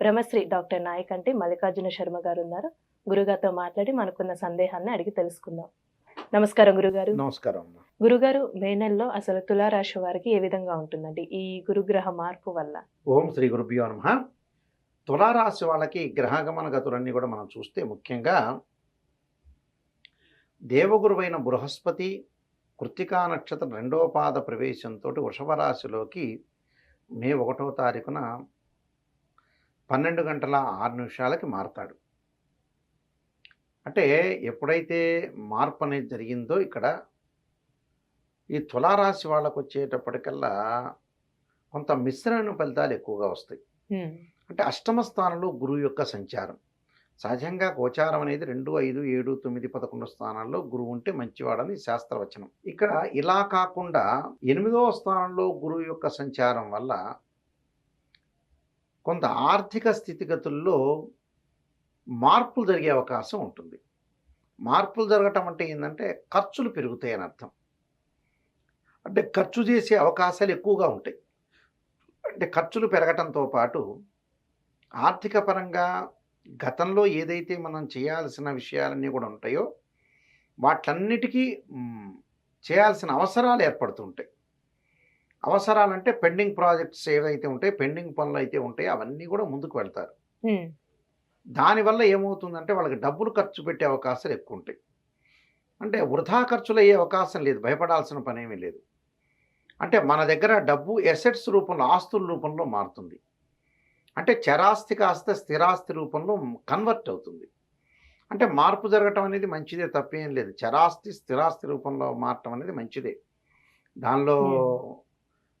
Brahmasri doctor Nayakanti Mallikarjuna Sharma garu ఉన్నారు. గురుగారితో మాట్లాడి మనకున్న సందేహాన్ని అడిగి తెలుసుకుందాం. నమస్కారం గురుగారు. నమస్కారం గురుగారు మే నెలలో అసలు తులారాశి వారికి ఏ విధంగా ఉంటుందండి? ఈ గురుగ్రహ మార్పు వల్ల. ఓం శ్రీ గురుభ్యో నమ. తులారాశి వాళ్ళకి గ్రహగమన గతులన్నీ కూడా మనం చూస్తే ముఖ్యంగా దేవగురువైన బృహస్పతి కృత్తికా నక్షత్రం రెండవ పాద ప్రవేశంతో వృషభ రాశిలోకి మే ఒకటో తారీఖున పన్నెండు గంటల ఆరు నిమిషాలకి మారతాడు. అంటే ఎప్పుడైతే మార్పు అనేది జరిగిందో ఇక్కడ ఈ తులారాశి వాళ్ళకు వచ్చేటప్పటికల్లా కొంత మిశ్రమ ఫలితాలు ఎక్కువగా వస్తాయి. అంటే అష్టమ స్థానంలో గురువు యొక్క సంచారం. సహజంగా గోచారం అనేది రెండు ఐదు ఏడు తొమ్మిది పదకొండు స్థానాల్లో గురువు ఉంటే మంచివాడని శాస్త్రవచనం. ఇక్కడ ఇలా కాకుండా ఎనిమిదవ స్థానంలో గురువు యొక్క సంచారం వల్ల కొంత ఆర్థిక స్థితిగతుల్లో మార్పులు జరిగే అవకాశం ఉంటుంది. మార్పులు జరగటం అంటే ఏంటంటే ఖర్చులు పెరుగుతాయి అని అర్థం. అంటే ఖర్చు చేసే అవకాశాలు ఎక్కువగా ఉంటాయి. అంటే ఖర్చులు పెరగటంతో పాటు ఆర్థిక పరంగా గతంలో ఏదైతే మనం చేయాల్సిన విషయాలన్నీ కూడా ఉంటాయో వాటన్నిటికీ చేయాల్సిన అవసరాలు ఏర్పడుతుంటాయి అవసరాలంటే పెండింగ్ ప్రాజెక్ట్స్ ఏవైతే ఉంటాయో పెండింగ్ పనులు అయితే ఉంటాయో అవన్నీ కూడా ముందుకు వెళ్తారు. దానివల్ల ఏమవుతుందంటే వాళ్ళకి డబ్బులు ఖర్చు పెట్టే అవకాశాలు ఎక్కువ ఉంటాయి అంటే వృధా ఖర్చులు అయ్యే అవకాశం లేదు భయపడాల్సిన పని ఏమీ లేదు. అంటే మన దగ్గర డబ్బు ఎసెట్స్ రూపంలో ఆస్తుల రూపంలో మారుతుంది. అంటే చరాస్తి కాస్త స్థిరాస్తి రూపంలో కన్వర్ట్ అవుతుంది. అంటే మార్పు జరగటం అనేది మంచిదే తప్పేం లేదు. చరాస్తి స్థిరాస్తి రూపంలో మారటం అనేది మంచిదే. దానిలో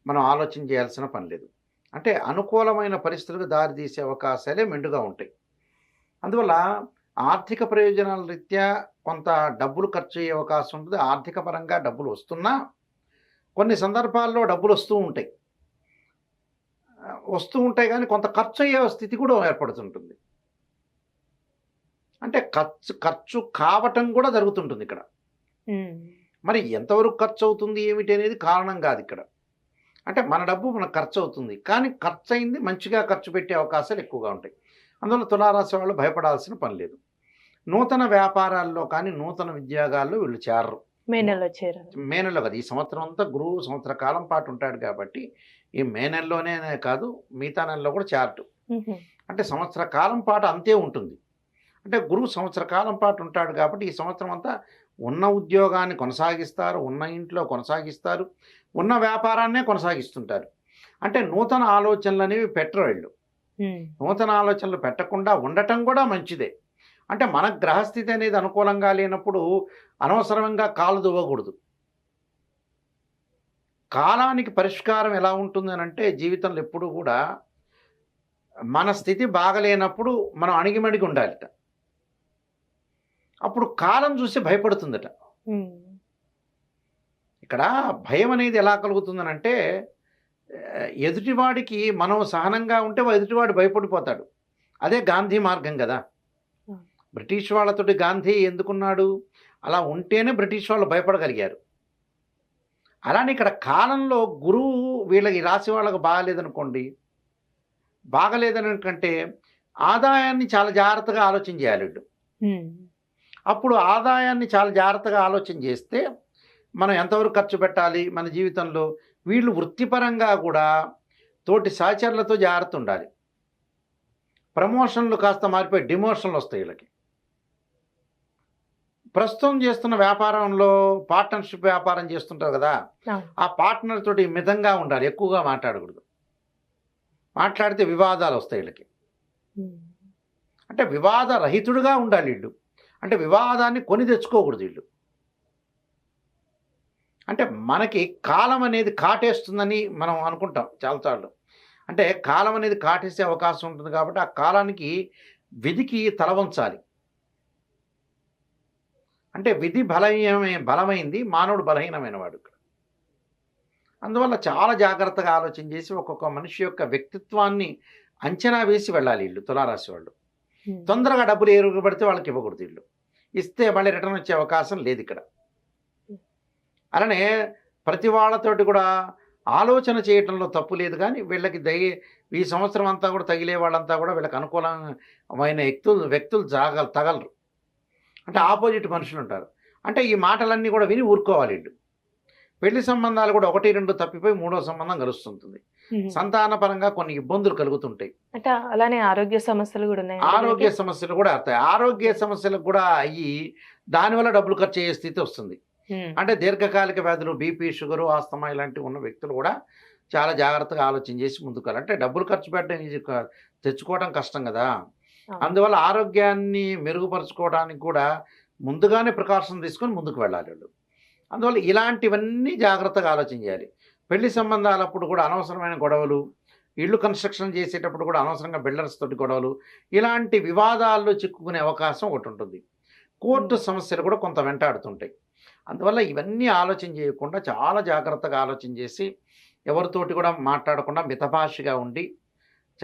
మనం ఆలోచన చేయాల్సిన పని లేదు. అంటే అనుకూలమైన పరిస్థితులకు దారితీసే అవకాశాలే మెండుగా ఉంటాయి. అందువల్ల ఆర్థిక ప్రయోజనాల రీత్యా కొంత డబ్బులు ఖర్చు అయ్యే అవకాశం ఉంటుంది. ఆర్థిక పరంగా డబ్బులు వస్తున్నా కొన్ని సందర్భాల్లో డబ్బులు వస్తూ ఉంటాయి. వస్తూ ఉంటాయి కానీ కొంత ఖర్చు అయ్యే స్థితి కూడా ఏర్పడుతుంటుంది. అంటే ఖర్చు ఖర్చు కావటం కూడా జరుగుతుంటుంది ఇక్కడ. మరి ఎంతవరకు ఖర్చు అవుతుంది ఏమిటి అనేది కారణం కాదు ఇక్కడ. అంటే మన డబ్బు మనకు ఖర్చు అవుతుంది కానీ ఖర్చు అయింది మంచిగా ఖర్చు పెట్టే అవకాశాలు ఎక్కువగా ఉంటాయి. అందువల్ల తులారాశి వాళ్ళు భయపడాల్సిన పని లేదు. నూతన వ్యాపారాల్లో కానీ నూతన ఉద్యోగాల్లో వీళ్ళు చేరరు. మే నెలలో చేరారు. మే నెలలో కదా. ఈ సంవత్సరం అంతా గురువు సంవత్సర కాలం పాటు ఉంటాడు కాబట్టి ఈ మే నెలలోనే కాదు మిగతా నెలలో కూడా చేరటు అంటే సంవత్సర కాలం పాటు అంతే ఉంటుంది. అంటే గురువు సంవత్సర కాలం పాటు ఉంటాడు కాబట్టి ఈ సంవత్సరం అంతా ఉన్న ఉద్యోగాన్ని కొనసాగిస్తారు ఉన్న ఇంట్లో కొనసాగిస్తారు ఉన్న వ్యాపారాన్నే కొనసాగిస్తుంటారు. అంటే నూతన ఆలోచనలు అనేవి పెట్టరు వీళ్ళు నూతన ఆలోచనలు పెట్టకుండా ఉండటం కూడా మంచిదే. అంటే మన గ్రహస్థితి అనేది అనుకూలంగా లేనప్పుడు అనవసరంగా కాలు దువ్వకూడదు. కాలానికి పరిష్కారం ఎలా ఉంటుంది అని అంటే జీవితంలో ఎప్పుడు కూడా మన స్థితి బాగలేనప్పుడు మనం అణిగిమణిగి ఉండాలిట. అప్పుడు కాలం చూసి భయపడుతుందట. ఇక్కడ భయం అనేది ఎలా కలుగుతుందనంటే ఆ, ఎదుటివాడికి మనం సహనంగా ఉంటే వా- ఎదుటివాడు భయపడిపోతాడు. అదే గాంధీ మార్గం కదా. బ్రిటిష్ వాళ్ళతోటి గాంధీ ఎందుకున్నాడు? అలా ఉంటేనే బ్రిటిష్ వాళ్ళు భయపడగలిగారు. అలానే ఇక్కడ కాలంలో గురువు వీళ్ళకి రాశి వాళ్ళకి బాగలేదనుకోండి బాగలేదనుకంటే ఆదాయాన్ని చాలా జాగ్రత్తగా ఆలోచన చేయాలి అప్పుడు ఆదాయాన్ని చాలా జాగ్రత్తగా ఆలోచన చేస్తే మనం ఎంతవరకు ఖర్చు పెట్టాలి మన జీవితంలో? వీళ్ళు వృత్తిపరంగా కూడా తోటి సహచరులతో జాగ్రత్త ఉండాలి. ప్రమోషన్లు కాస్త మారిపోయి డిమోషన్లు వస్తాయి వీళ్ళకి. ప్రస్తుతం చేస్తున్న వ్యాపారంలో పార్ట్నర్షిప్ వ్యాపారం చేస్తుంటారు కదా. ఆ పార్ట్నర్ తోటి మితంగా ఉండాలి ఎక్కువగా మాట్లాడకూడదు. మాట్లాడితే వివాదాలు వస్తాయి వీళ్ళకి. అంటే వివాద రహితుడుగా ఉండాలి వీళ్ళు. అంటే వివాదాన్ని కొని తెచ్చుకోకూడదు వీళ్ళు. అంటే మనకి కాలం అనేది కాటేస్తుందని మనం అనుకుంటాం చాలాసార్లు. అంటే కాలం అనేది కాటేసే అవకాశం ఉంటుంది కాబట్టి ఆ కాలానికి విధికి తలవంచాలి అంటే విధి బలహీనమే బలమైంది మానవుడు బలహీనమైన వాడు ఇక్కడ. అందువల్ల చాలా జాగ్రత్తగా ఆలోచన చేసి ఒక్కొక్క మనిషి యొక్క వ్యక్తిత్వాన్ని అంచనా వేసి వెళ్ళాలి వీళ్ళు తులారాశి వాళ్ళు. తొందరగా డబ్బులు ఎరుగు పడితే వాళ్ళకి ఇవ్వకూడదు వీళ్ళు ఇస్తే మళ్ళీ రిటర్న్ వచ్చే అవకాశం లేదు ఇక్కడ. అలానే ప్రతి వాళ్ళతోటి కూడా ఆలోచన చేయటంలో తప్పు లేదు కానీ వీళ్ళకి దగి ఈ సంవత్సరం అంతా కూడా తగిలే వాళ్ళంతా కూడా వీళ్ళకి అనుకూలమైన వ్యక్తులు వ్యక్తులు జాగ తగలరు. అంటే ఆపోజిట్ మనుషులు ఉంటారు అంటే ఈ మాటలన్నీ కూడా విని ఊరుకోవాలి వీళ్ళు. పెళ్ళి సంబంధాలు కూడా ఒకటి రెండు తప్పిపోయి మూడో సంబంధం కలుస్తుంటుంది. సంతానపరంగా కొన్ని ఇబ్బందులు కలుగుతుంటాయి. అంటే అలానే ఆరోగ్య సమస్యలు కూడా ఉన్నాయి ఆరోగ్య సమస్యలు కూడా వస్తాయి ఆరోగ్య సమస్యలకు కూడా అయ్యి దానివల్ల డబ్బులు ఖర్చు అయ్యే స్థితి వస్తుంది. అంటే దీర్ఘకాలిక వ్యాధులు బీపీ షుగరు ఆస్తమా ఇలాంటివి ఉన్న వ్యక్తులు కూడా చాలా జాగ్రత్తగా ఆలోచన చేసి ముందుకు వెళ్ళాలి. అంటే డబ్బులు ఖర్చు పెట్టడం తెచ్చుకోవడం కష్టం కదా. అందువల్ల ఆరోగ్యాన్ని మెరుగుపరచుకోవడానికి కూడా ముందుగానే ప్రికాషన్ తీసుకొని ముందుకు వెళ్ళాలి వాళ్ళు. అందువల్ల ఇలాంటివన్నీ జాగ్రత్తగా ఆలోచన చేయాలి. పెళ్ళి సంబంధాలప్పుడు కూడా అనవసరమైన గొడవలు ఇళ్ళు కన్స్ట్రక్షన్ చేసేటప్పుడు కూడా అనవసరంగా బిల్డర్స్ తోటి గొడవలు ఇలాంటి వివాదాల్లో చిక్కుకునే అవకాశం ఒకటి ఉంటుంది. కోర్టు సమస్యలు కూడా కొంత వెంటాడుతుంటాయి. అందువల్ల ఇవన్నీ ఆలోచన చేయకుండా చాలా జాగ్రత్తగా ఆలోచన చేసి ఎవరితోటి కూడా మాట్లాడకుండా మితభాషగా ఉండి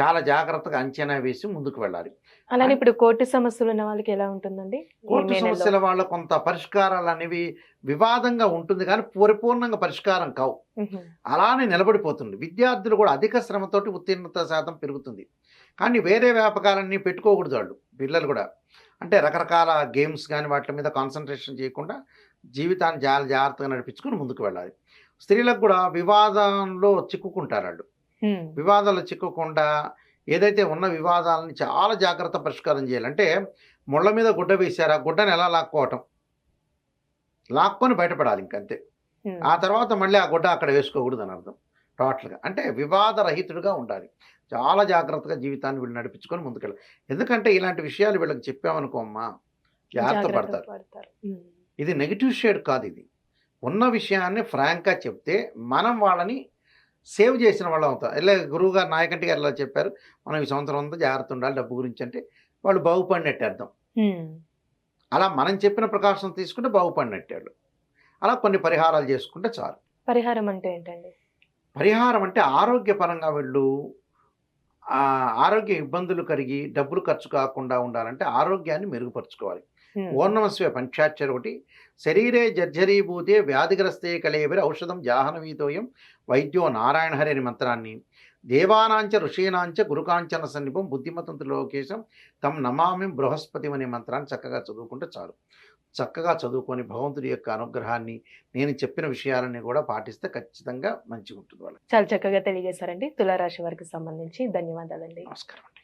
చాలా జాగ్రత్తగా అంచనా వేసి ముందుకు వెళ్ళాలి. అలానే ఇప్పుడు కోర్టు సమస్యలు ఉన్న వాళ్ళకి ఎలా ఉంటుందండి? కోర్టు? సమస్యల వాళ్ళ కొంత పరిష్కారాలు అనేవి వివాదంగా ఉంటుంది కానీ పరిపూర్ణంగా పరిష్కారం కావు. అలానే నిలబడిపోతుంది. విద్యార్థులు కూడా అధిక శ్రమతోటి ఉత్తీర్ణత శాతం పెరుగుతుంది. కానీ వేరే వ్యాపకాలన్నీ పెట్టుకోకూడదు వాళ్ళు పిల్లలు కూడా. అంటే రకరకాల గేమ్స్ కానీ వాటి మీద కాన్సన్ట్రేషన్ చేయకుండా జీవితాన్ని చాలా జాగ్రత్తగా నడిపించుకుని ముందుకు వెళ్ళాలి. స్త్రీలకు కూడా వివాదంలో చిక్కుకుంటారు వాళ్ళు. వివాదాలు చిక్కకుండా ఏదైతే ఉన్న వివాదాలని చాలా జాగ్రత్త పరిష్కారం చేయాలి. అంటే ముళ్ళ మీద గుడ్డ వేశారు? ఆ గుడ్డని ఎలా లాక్కోవటం? లాక్కొని బయటపడాలి ఇంకంతే. ఆ తర్వాత మళ్ళీ ఆ గుడ్డ అక్కడ వేసుకోకూడదు అని అర్థం. టోటల్గా. అంటే వివాదరహితుడిగా ఉండాలి. చాలా జాగ్రత్తగా జీవితాన్ని వీళ్ళు నడిపించుకొని ముందుకెళ్ళాలి. ఎందుకంటే ఇలాంటి విషయాలు వీళ్ళకి చెప్పామనుకో అమ్మా జాగ్రత్త పడతారు. ఇది నెగిటివ్ షేడ్ కాదు ఇది. ఉన్న విషయాన్ని ఫ్రాంక్గా చెప్తే మనం వాళ్ళని సేవ్ చేసిన వాళ్ళం అవుతాం. ఇలా గురువు గారు నాయకంటి గారు ఇలా చెప్పారు. మనం ఈ సంవత్సరం అంతా జాగ్రత్త ఉండాలి డబ్బు గురించి అంటే వాళ్ళు బాగుపడినట్టు అర్థం. అలా మనం చెప్పిన ప్రకాశం తీసుకుంటే బాగుపడినట్టు వాళ్ళు అలా కొన్ని పరిహారాలు చేసుకుంటే చాలు. పరిహారం అంటే ఏంటండి? పరిహారం అంటే ఆరోగ్యపరంగా వీళ్ళు. ఆరోగ్య ఇబ్బందులు కలిగి డబ్బులు ఖర్చు కాకుండా ఉండాలంటే ఆరోగ్యాన్ని మెరుగుపరుచుకోవాలి. ఓర్ణమస్వే పంచాక్షర ఒకటి. శరీరే జర్జరీభూతే వ్యాధిగ్రస్తే కలేబరి ఔషధం జాహ్నవీతోయం వైద్యో నారాయణ హరి అనే మంత్రాన్ని. దేవానాంచ ఋషీనాంచ గురుకాంచన సన్నిపం బుద్ధిమతంతు లోకేశం తమ్ నమామి బృహస్పతి అనే మంత్రాన్ని చక్కగా చదువుకుంటే చాలు. చక్కగా చదువుకొని భగవంతుడి యొక్క అనుగ్రహాన్ని నేను చెప్పిన విషయాలన్నీ కూడా పాటిస్తే ఖచ్చితంగా మంచిగా ఉంటుంది వాళ్ళకి. చాలా చక్కగా తెలియజేశారండి. తులారాశి వారికి సంబంధించి ధన్యవాదాలండి. నమస్కారం అండి.